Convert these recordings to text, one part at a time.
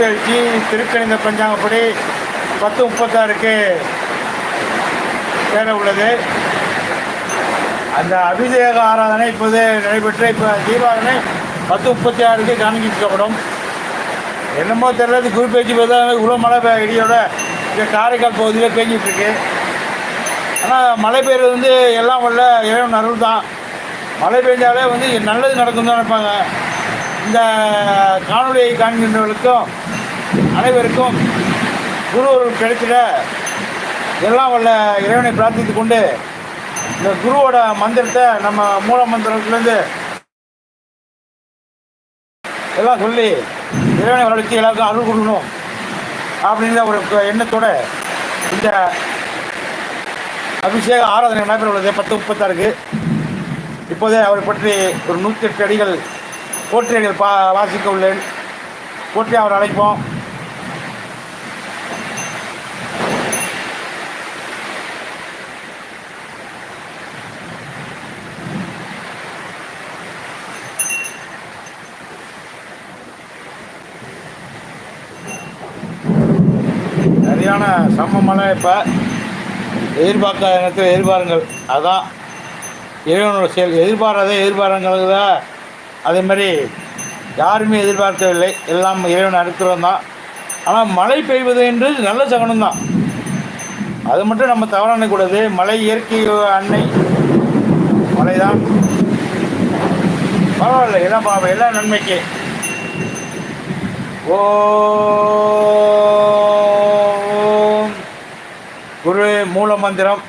உறுப்பெழுச்சி திருக்கணித பஞ்சாங்கப்படி பத்து முப்பத்தாறுக்கு சேர உள்ளது. அந்த அபிஷேக ஆராதனை இப்போது நடைபெற்று இப்போ தீபாவளி பத்து முப்பத்தி ஆறுக்கு காண்பிக்கப்படும் என்னமோ தெரியல குரு பேச்சு பார்த்தா இவ்வளோ மழை பெய்ய இடியோட இந்த காரைக்கால் பகுதியில் பேஞ்சிட்ருக்கு ஆனால் மழை பெய்யறது வந்து எல்லாம் உள்ள இறைவன் அருள் தான். மழை பெய்ஞ்சாலே வந்து நல்லது நடக்கும் தான் நினைப்பாங்க. இந்த காணொலியை காண்கின்றவர்களுக்கும் அனைவருக்கும் குரு கிடைத்திட எல்லாம் வல்ல இறைவனை பிரார்த்தித்து கொண்டு இந்த குருவோட மந்திரத்தை நம்ம மூல மந்திரத்துலேருந்து எல்லாம் சொல்லி இறைவனை வளர்ச்சி எல்லாருக்கும் அருள் கொடுக்கணும் அப்படின்ற ஒரு எண்ணத்தோட இந்த அபிஷேக ஆராதனை நடைபெற உள்ளது பத்து முப்பத்தாறுக்கு இப்போதே அவரை பற்றி ஒரு நூற்றி எட்டு அடிகள் போற்றி அடிகள் பா வாசிக்க உள்ளேன். போற்றி அவர் அழைப்போம். சரியான செம்ம மழை இப்போ எதிர்பார்க்காத நேரத்தில் எதிர்பாருங்கள். அதான் இறைவனோட செயல். எதிர்பாராத எதிர்பாரங்கள் அதே மாதிரி யாருமே எதிர்பார்க்கவில்லை. எல்லாம் இறைவன் அறுக்கிறோம் தான். ஆனால் மழை பெய்வது என்று நல்ல சகனம் தான். அது மட்டும் நம்ம தவற நினைக்கக்கூடாது. மழை இயற்கை அன்னை. மழை தான் பரவாயில்ல. எல்லாம் பா- எல்லாம் நன்மைக்கு. ஓ குரு மூல மந்திரம்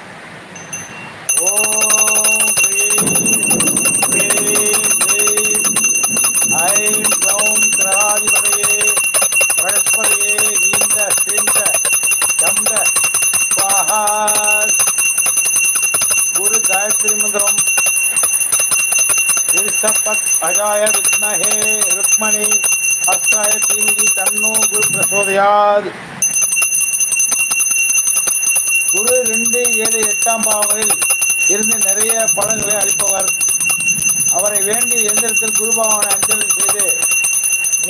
வேண்டிய வேண்டி எந்திரத்தில் குருபாவனை அஞ்சலி செய்து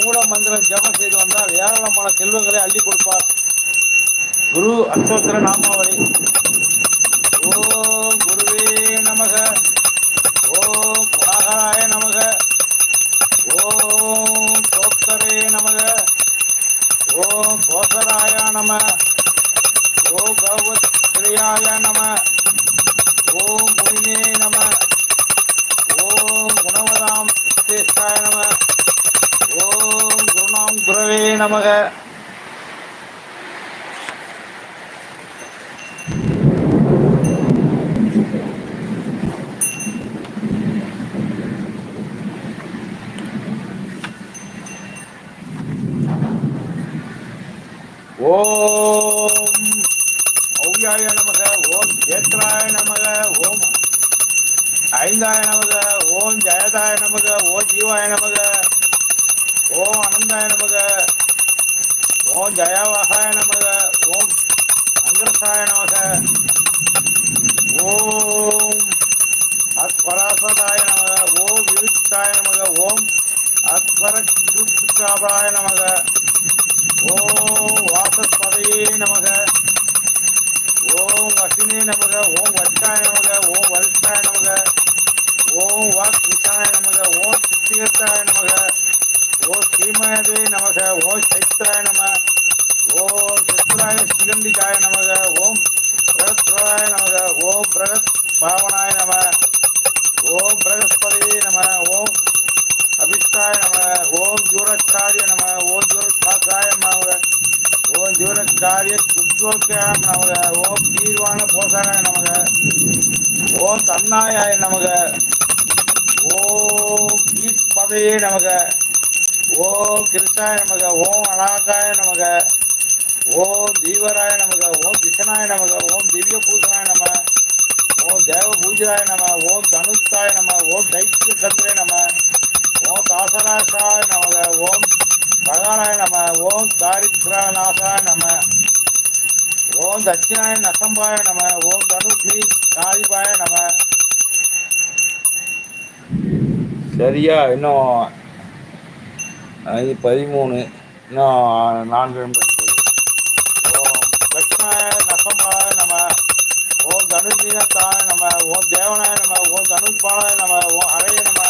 மூல மந்திரம் ஜபம் செய்து வந்தால் ஏராளமான செல்வங்களை அள்ளி கொடுப்பார். குரு அஷ்டோத்திர நாமாவளி. ஓம் குருவே நமக. ஓம் குணாகராய நமக. ஓம் கோப்தரே நமக. ஓம் கோசராய நம. ஓ பகவத் நம. ஓம் முனினே நம ஓம் குணவதாம் சிரேஷ்டாய நம ஓம் குருணாம் குரவே நமக. ஓம் ஔயாய நமக ஓம் ஏத்ராய நமக ஓம் ஐந்தாய நமக ஓம் ஜெயதாய நமக ஓம் ஜீவாய நமக ஓம் அனந்தாய நமக. ஓம் ஜயாவகாய நமக ஓம் அங்கிரசாய நமக. ஓம் அத்பராசதாய நமக ஓம் விருத்தாய நமக ஓம் அத்பரக்ருத்காபாய நமக. ஓம் வாசஸ்பதையே நமக. ஓம் வசினே நமக ஓம் வட்டாய நமக ஓம் வரிஷ்டாய நமக. ஓம் வாக் விஷாய நமக ஓம் சித்திகத்தாய நமக. ஓ ஸ்ரீமயதே நமக ஓம் சைத்ராய நம ஓம் சித்ராய சிகண்டிகாய நமக ஓம் பிரகத்ராய நமக ஓம் பிரகத் பாவனாய நம ஓம் பிரகஸ்பதியே நம ஓம் அபிஷ்டாய நம ஓம் ஜூரச்சாரிய நம ஓம் ஜூரச்சாக்காய நமக ஓம் ஜூரச்சாரிய சுத்தோக்கியாய நமக ஓம் தீர்வான போசாய நமக ஓம் தன்னாயாய நமக ஓம் பீஸ் பதையே நமக. ஓம் கிருஷ்ணாய நமக ஓம் அநாதாய நமக ஓம் தீவராய நமக ஓம் திசனாய நமக ஓம் திவ்ய பூசனாய நம ஓம் தேவ பூஜாய நம ஓம் தனுத்தாய நம ஓம் தைத்திய சந்திரே நம ஓம் தாசராசாய நமக ஓம் பகவானாய நம ஓம் தாரித்ரநாசாய நம ஓம் தட்சிணாய நசம்பாய நம ஓம் தனுஸ்ரீ காதிபாய நம. சரியா இன்னும் அது பதிமூணு இன்னும் நான்கு நிமிடம் இருக்குது. ஓம் லக்ஷ்மணாய நசமாய நம்ம ஓம் தனுர்மீனத்தாய நம ஓம் தேவனாய நம்ம ஓம் தனுஷ்பாலாய நம்ம ஓம் ஹரே நம்ம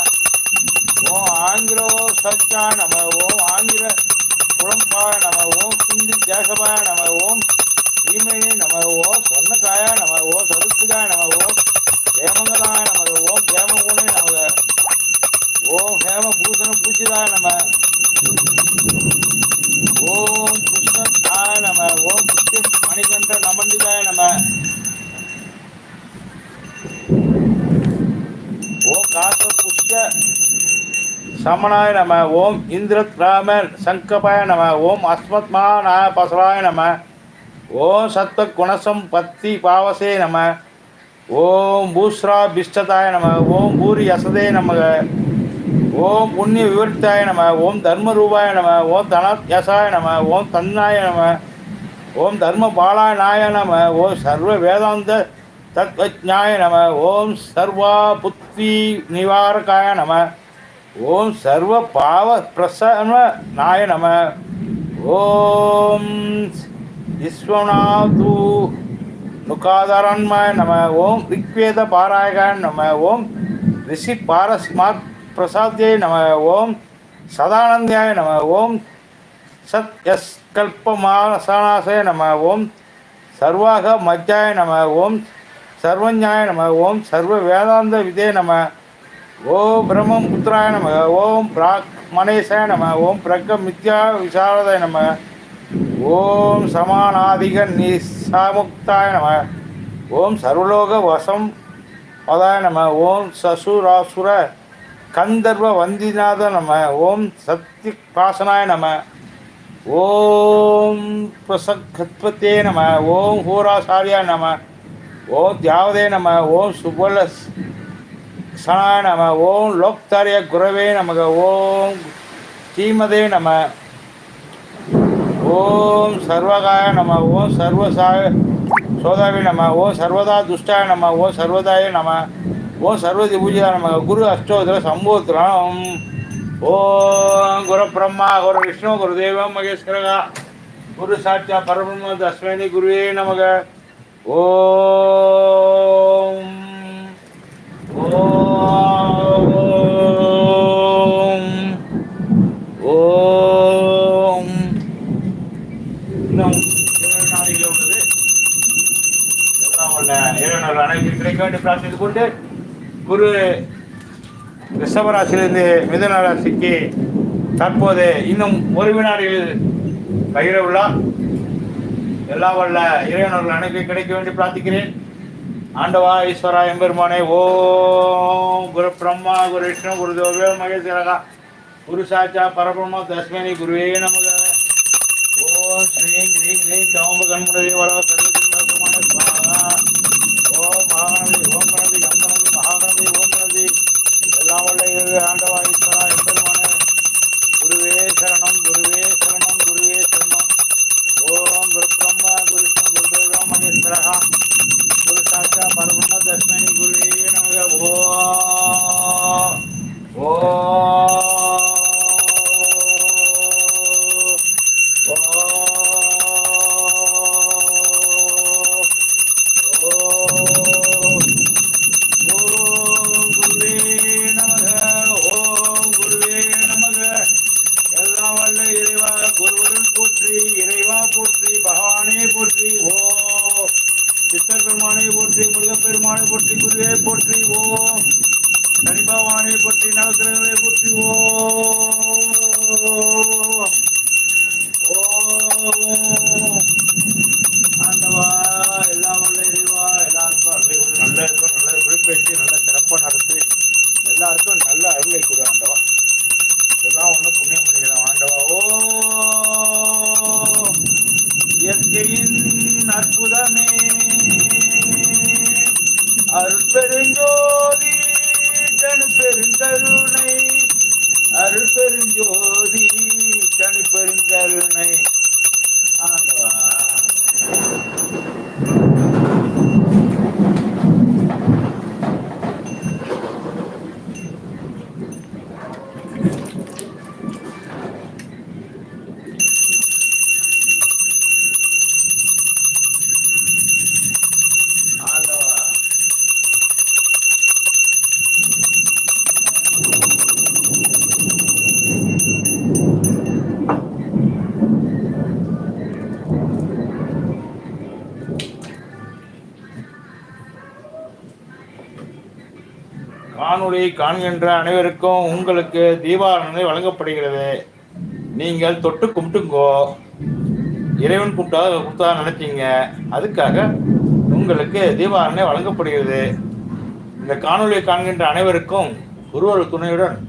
ஓம் ஆங்கிலோ சச்சாய நம ஓம் ஆங்கில குழம்பாய நம்ம ஓம் சிந்தி கேசவாய நம்ம ஓம் பீமையே நம்ம ஓம் சொன்னக்காய நம்ம ஓம் சதுர்த்திகாய நம்ம ஓம் ஹேமங்கராய நம ஓம் ஹேமகுணே நம ஓம் ஹேம பூஷண பூஷிதாய நம. ஓம் புஷ்ணாய நம. ஓம் புஷ்ய மணிகண்ட நமந்திதாய நம. ஓம் காச புஷ்ய சமனாய நம. ஓம் இந்திரத் ராம சங்கபாய நம. ஓம் அஸ்மத்மா நாய பசராய நம. ஓம் சத்த குணசம் பத்தி பாவசே நம. ஓம் பூஸ்ரா பிஷ்டதாய நம. ஓம் பூரி யசதே நமக. ஓம் புண்ணிய விவரித்தாய நம ஓம் தர்ம ரூபாய நம ஓம் தனத்யசாய நம ஓம் தன்னாய நம ஓம் தர்ம பாலாய நாய நம ஓம் சர்வ வேதாந்த தத்வஜாய நம ஓம் சர்வா புத்தி நிவாரகாய நம ஓம் சர்வ பாவ பிரசன்ன நாய நம ஓம் விஸ்வநாது நுகாதரன்மாய நம ஓம் ரிக்வேத பாராயகாய நம ஓம் ரிஷி பாரஸ்மார்த் பிரசாத்தியை நம ஓம் சதானந்தியாய நம ஓம் சத் எஸ் கல்பமானசானாசய நம ஓம் சர்வாக மத்தியாய நம ஓம் சர்வஞாய நம ஓம் சர்வ வேதாந்த விதே நம ஓ பிரம்மம் புத்திராய நம ஓம் பிராக்மணேசாய நம ஓம் பிரக்க மித்யா விசாரதாய நம ஓம் சமானாதிக நிசாமுக்தாய நம ஓம் சர்வலோக வசம் பதாய நம ஓம் சசுராசுர கந்தர்வ வந்திநாத நம ஓம் சக்தி பாசனாய நம ஓம் பிரசத்பத்தே நம ஓம் ஹூராசாரியா நம ஓம் தியாவதே நம ஓம் சுபல சனாய நம ஓம் லோக்தாரிய குரவே நமக ஓம் ஸ்ரீமதே நம ஓம் சர்வகாய நம ஓம் சர்வசாய சோதாவி நம ஓம் சர்வதா துஷ்டாய நம ஓம் சர்வதாய நம ஓம் சர்வதி பூஜா நம குரு அஷ்டோதர சம்போத்திரம் ஓம் குரு பிரம்மா குரு விஷ்ணு குரு தேவம் மகேஸ்வரகா. குரு சாட்சா பரபிரம்ம தஸ்மேனி குருவே நமக. ஓம். ஓம். ஓம். இன்னும் நாளைக்கு உள்ளது. எல்லாம் உள்ள இறைவனால் அனைத்து கிடைக்க வேண்டிய பிரார்த்தித்துக் கொண்டு குரு ரிஷபராசிலிருந்து மிதன ராசிக்கு தற்போது இன்னும் ஒரு வினாடியில் பகிர எல்லா வல்ல இறைவனர்கள் அனைத்து கிடைக்க வேண்டி பிரார்த்திக்கிறேன். ஆண்டவா ஈஸ்வரா எம்பெருமானே ஓம் குரு பிரம்மா குரு விஷ்ணு குரு தேவ மகேஸ்வரகா குரு சாச்சா பரபிரம்மா தஸ்மினி குருவே நமக. ஓம் ஸ்ரீ ஹ்ரீம் க்ரீம் சௌம்ப கண்முடவே வர சர்வஜன்மமான ஆண்டவா போற்றி ஓ கனிபவானை போற்றி நவக்கிரகங்களை போற்றி ஓ ஓ ஆண்டவா எல்லா வல்ல இறைவா எல்லாருக்கும் அருளை நல்ல இருக்கும் நல்ல குறிப்பேற்றி நல்ல சிறப்பாக நடத்து எல்லாருக்கும் நல்ல அருளை கொடு அருட்பெருஞ்சோதி தனு பெருங்கருணை அருட்பெருஞ்சோதி தனு பெருங்கருணை காணொளியை காண்கின்ற அனைவருக்கும் உங்களுக்கு தீபாவளி வழங்கப்படுகிறது. நீங்கள் தொட்டு கும்பிட்டுங்கோ. இறைவன் கும்பிட்டா கொடுத்தா நினைச்சிங்க அதுக்காக உங்களுக்கு தீபாவளி வழங்கப்படுகிறது. இந்த காணொளியை காண்கின்ற அனைவருக்கும் குருவர் துணையுடன்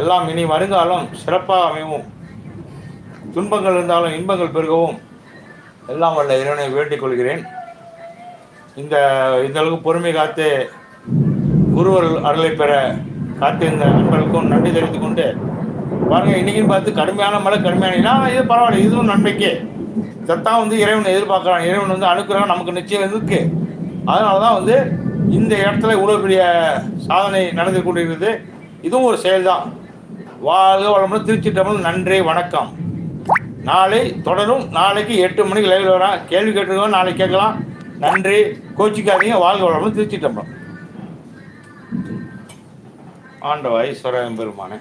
எல்லாம் இனி வருங்காலம் சிறப்பாக அமையவும் துன்பங்கள் இருந்தாலும் இன்பங்கள் பெருகவும். எல்லாம் வல்ல இறைவனை வேண்டிக் கொள்கிறேன். இந்த இந்த அளவுக்கு பொறுமை காத்து குருவர் அருளை பெற காத்திருந்த நண்பர்களுக்கும் நன்றி தெரிவித்துக் கொண்டு பாருங்க இன்னைக்குன்னு பார்த்து கடுமையான மழை கடுமையான ஆனால் இது பரவாயில்ல இதுவும் நன்மைக்கே. சத்தான் வந்து இறைவனை எதிர்பார்க்குறான். இறைவன் வந்து அனுக்கிறோம் நமக்கு நிச்சயம் இருக்கு. அதனால தான் வந்து இந்த இடத்துல இவ்வளோ பெரிய சாதனை நடந்து கொண்டிருக்கிறது. இதுவும் ஒரு செயல்தான். வாழ்க வளமுடன் திருச்சி தமிழ் நன்றி வணக்கம். நாளை தொடரும். நாளைக்கு எட்டு மணிக்கு லைவில் வரேன். கேள்வி கேட்டுருக்கோம் நாளைக்கு கேட்கலாம். நன்றி. கோச்சிக்காதீங்க. வாழ்க வளமுடன் திருச்சி தமிழ். ஆண்டவாய் ஈஸ்வர பெருமானே.